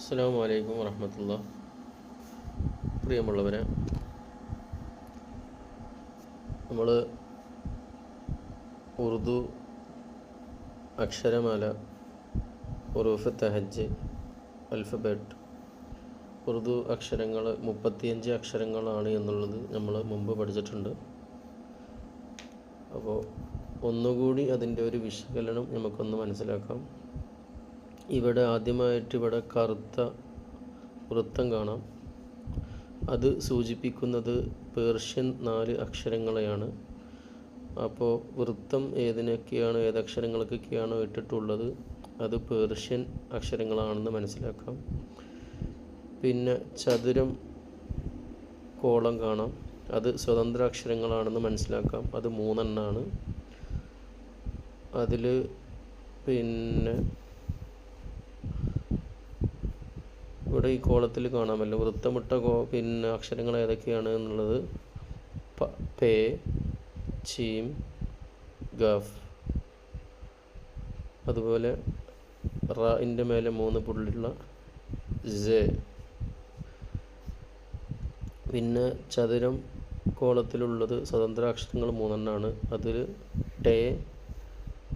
അസ്സാം വലൈക്കും വറഹമത്തുള്ള. പ്രിയമുള്ളവരെ നമ്മൾ ഉറുദു അക്ഷരമാല ഉറൂഫ് തഹജ് അൽഫബറ്റ് ഉറുദു അക്ഷരങ്ങൾ മുപ്പത്തിയഞ്ച് അക്ഷരങ്ങളാണ് എന്നുള്ളത് നമ്മൾ മുമ്പ് പഠിച്ചിട്ടുണ്ട്. അപ്പോൾ ഒന്നുകൂടി അതിന്റെ ഒരു വിശകലനം നമുക്കൊന്ന് മനസ്സിലാക്കാം. ഇവിടെ ആദ്യമായിട്ട് ഇവിടെ കറുത്ത വൃത്തം കാണാം. അത് സൂചിപ്പിക്കുന്നത് പേർഷ്യൻ നാല് അക്ഷരങ്ങളെയാണ്. അപ്പോൾ വൃത്തം ഏതിനൊക്കെയാണ് ഏത് അക്ഷരങ്ങൾക്കൊക്കെയാണ് ഇട്ടിട്ടുള്ളത് അത് പേർഷ്യൻ അക്ഷരങ്ങളാണെന്ന് മനസ്സിലാക്കാം. പിന്നെ ചതുരം കോളം കാണാം. അത് സ്വതന്ത്ര അക്ഷരങ്ങളാണെന്ന് മനസ്സിലാക്കാം. അത് മൂന്നെണ്ണാണ്. അതിൽ പിന്നെ ഇവിടെ ഈ കോളത്തിൽ കാണാമല്ലോ വൃത്തമിട്ട കോ പിന്നെ അക്ഷരങ്ങൾ ഏതൊക്കെയാണ് എന്നുള്ളത്. പ ചീം ഗഫ്. അതുപോലെ റായിന്റെ മേലെ മൂന്ന് പുള്ളിയുള്ള ജെ പിന്നെ ചതുരം കോളത്തിലുള്ളത് സ്വതന്ത്ര അക്ഷരങ്ങൾ മൂന്നെണ്ണമാണ് അതിൽ ടേ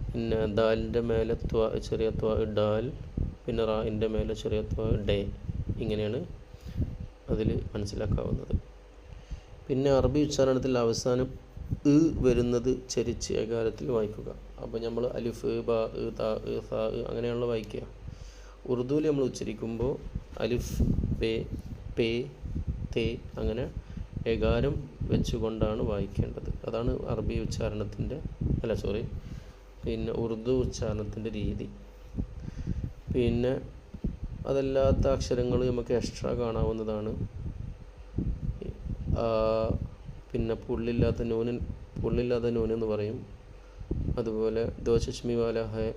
പിന്നെ ദാലിന്റെ മേലെ ത്വ ചെറിയ ത്വ ഡാൽ. പിന്നെ റായിന്റെ മേലെ ചെറിയ ഡേ ഇങ്ങനെയാണ് അതിൽ മനസ്സിലാക്കാവുന്നത്. പിന്നെ അറബി ഉച്ചാരണത്തിൽ അവസാനം ഇ വരുന്നത് ചരിച്ച് ഏകാരത്തിൽ വായിക്കുക. അപ്പോൾ നമ്മൾ അലിഫ് ബ ഇ ത ഇ സ അങ്ങനെയുള്ള വായിക്കുക. ഉറുദുവിൽ നമ്മൾ ഉച്ചരിക്കുമ്പോൾ അലിഫ് ബേ പേ തേ അങ്ങനെ ഏകാരം വെച്ചുകൊണ്ടാണ് വായിക്കേണ്ടത്. അതാണ് അറബി ഉച്ചാരണത്തിന്റെ അല്ല സോറി പിന്നെ ഉറുദു ഉച്ചാരണത്തിന്റെ രീതി. പിന്നെ അതല്ലാത്ത അക്ഷരങ്ങൾ നമുക്ക് എക്സ്ട്രാ കാണാവുന്നതാണ്. പിന്നെ പുള്ളില്ലാത്ത നൂനൻ പുള്ളില്ലാത്ത നൂനെന്ന് പറയും. അതുപോലെ ദോശമി വാല ഹെ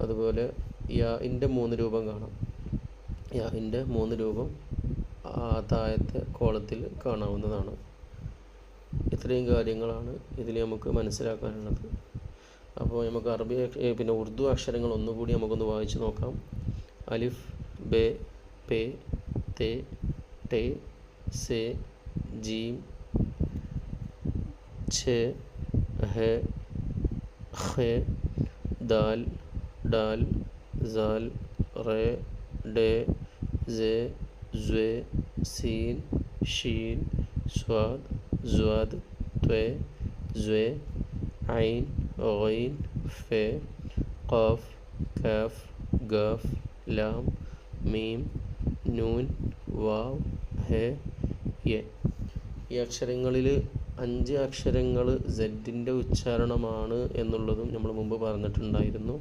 അതുപോലെ യാഇന്റെ മൂന്ന് രൂപം കാണാം. യാ ഇന്റെ മൂന്ന് രൂപം ആ താഴത്തെ കോളത്തിൽ കാണാവുന്നതാണ്. ഇത്രയും കാര്യങ്ങളാണ് ഇതിൽ നമുക്ക് മനസ്സിലാക്കാനുള്ളത്. അപ്പോൾ നമുക്ക് അറബി പിന്നെ ഉറുദു അക്ഷരങ്ങൾ ഒന്നുകൂടി നമുക്കൊന്ന് വായിച്ച് നോക്കാം. അലിഫ് ബെ പേ തേ ടെ സെ ജീം ഛേ ഹെ ഹെ ദാൽ ഡാൽ ജാൽ റേ ഡേ സേ ജ്വേ സീൻ ഷീൻ സ്വാദ് സ്വാദ് ത്വേ ജ്വേ ഐൻ غين ف قاف كاف قاف لام മീം നൂൻ വാവ് ഹെ യെ ഈ അക്ഷരങ്ങളിൽ അഞ്ച് അക്ഷരങ്ങൾ സെഡിൻ്റെ ഉച്ചാരണമാണ് എന്നുള്ളതും നമ്മൾ മുമ്പ് പറഞ്ഞിട്ടുണ്ടായിരുന്നു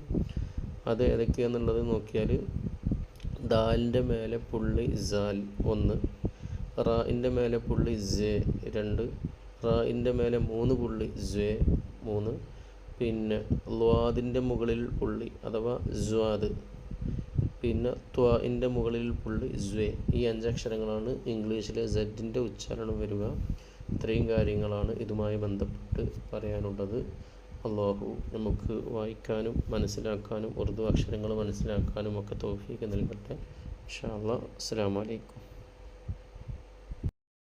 അത് ഏതൊക്കെയാണെന്നുള്ളത് നോക്കിയാൽ ദാലിൻ്റെ മേലെ പുള്ളി സാൽ ഒന്ന് റായിൻ്റെ മേലെ പുള്ളി ജെ രണ്ട് റായിൻ്റെ മേലെ മൂന്ന് പുള്ളി ജ്വേ മൂന്ന് പിന്നെ ല്വാദിന്റെ മുകളിൽ പുള്ളി അഥവാ ജ്വാദ്. പിന്നെ ത്വാഇന്റെ മുകളിൽ പുള്ളി ജ്വേ. ഈ അഞ്ചക്ഷരങ്ങളാണ് ഇംഗ്ലീഷിലെ സെഡിന്റെ ഉച്ചാരണം വരിക. ഇത്രയും കാര്യങ്ങളാണ് ഇതുമായി ബന്ധപ്പെട്ട് പറയാനുള്ളത്. അള്ളാഹു നമുക്ക് വായിക്കാനും മനസ്സിലാക്കാനും ഉറുദു അക്ഷരങ്ങൾ മനസ്സിലാക്കാനും ഒക്കെ തോഫീക്ക് നൽകട്ടെ. ഇൻഷാ അല്ലാ അസ്സലാമു അലൈക്കും.